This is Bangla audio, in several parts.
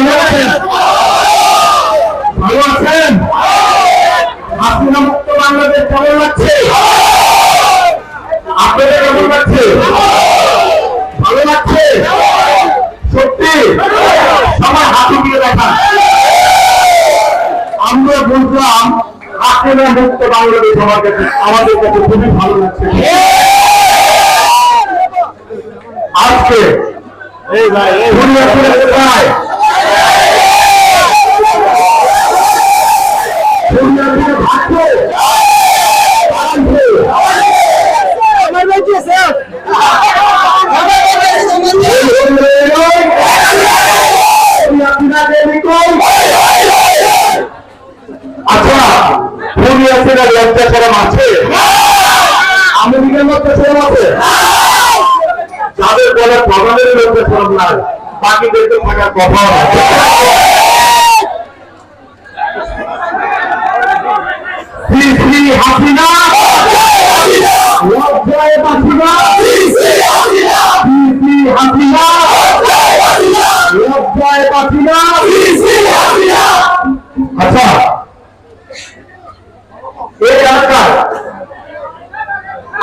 কেমন আছেন? ভালো আছেন? হাসিনা মুক্ত বাংলাদেশ কেমন লাগছে? আপনাদের কেমন লাগছে? ভালো লাগছে? সত্যি? সবাই হাতে দিয়ে দেখান। আমরা বুঝলাম হাসিনা মুক্ত বাংলাদেশ আমার কাছে আমাদের কাছে খুবই ভালো লাগছে। আজকে এই ভাই দুনিয়াপুরে দুনিয়াপুরে লজ্জা সরম আছে? আমেরিকার লজ্জা সরম আছে? যাদের বলে ভগবানের লজ্জা সরম নাই। বাকিদেরকে থাকার কথা। হাসিনা। লজ্জায় বাসিনা। হাসিনা। লজ্জায় বাসিনা আচ্ছা এই এলাকার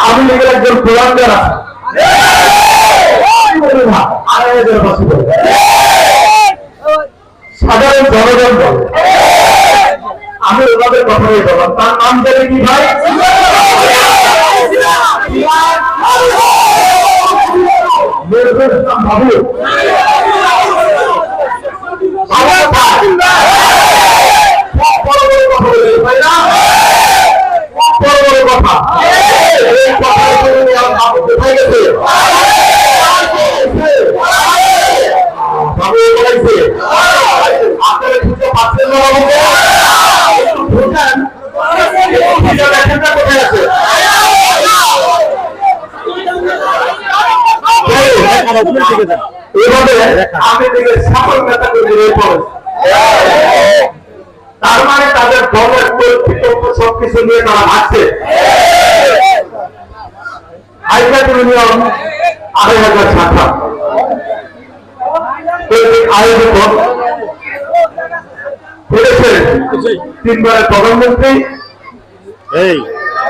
আমি একজন আছে। সাধারণ জনগণ বলে। আমি ওনাদের কথা বলে বললাম তার নাম জানি কি ভাই? বাবু আমার ভাই। খুব বড় বড় কথা বলে, তাই না? খুব বড় বড় কথা। এই কথার জন্য আমার বাবু কোথায় গেছে? বাবু বলেছে, আপনারা খুঁজে পাচ্ছেন না বাবুকে? একটু খোঁজেন। খুঁজে দেখেন না কোথায় আছে? এভাবে আমি থেকে সকল নেতা কর্মীদের পরে তার মানে তাদের দলের পরিস্থিতি সবকিছু নিয়ে তারা ভাবছে হাইকোর্ট ইউনিয়ন আড়াই আয়োজিত করেছেন তিনবারের প্রধানমন্ত্রী। এই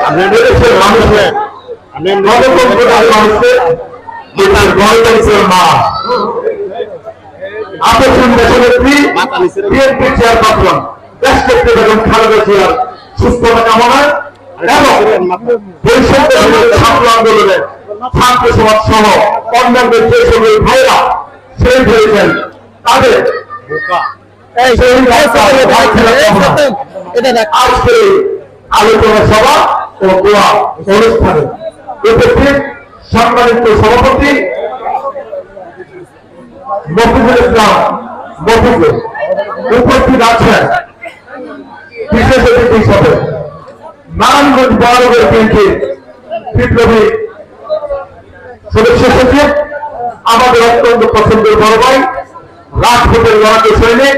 আপনি দেশের মানুষের গণতন্ত্রের মানুষের দেশের গণতন্ত্রের মা। আপসেন দেশনেত্রী বিএনপি চেয়ারপারসন দেশ বেগম খালেদা জিয়ার সুস্থতা কামনায় এবং বৈষম্য ছাত্র আন্দোলনে ছাত্র সমাজ সহ অন্যান্য যে সকল ভাইরা শহীদ হয়েছেন তাদের এই শহীদ ভাই এটা দেখ আজকে এই আলোচনা সভা ও দোয়া অনুষ্ঠানে উপস্থিত সম্মানিত সভাপতি মফিজুল ইসলাম মফিজুল উপস্থিত আছেন। বিশেষ অতিথি হিসাবে নারায়ণগঞ্জ মহানগর বিএনপির বিপ্লবী সদস্য সচিব আমাদের অত্যন্ত পছন্দের বড় ভাই রাজপথের লড়াকু সৈনিক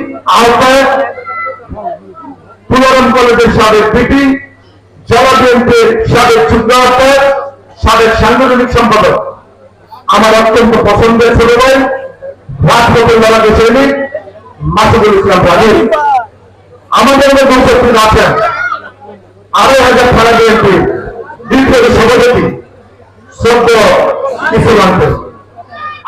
আহ্বায়ক পুনরম কলেজের সাবেক পিপি জেলা বিএনপির সাবেক যুগ্ম সাবেক সাংগঠনিক সম্পাদক, আমার অত্যন্ত পছন্দের ছোট ভাই ইসলাম আমাদের মধ্যে আছেন হাজার বিপ্লবী সভাপতি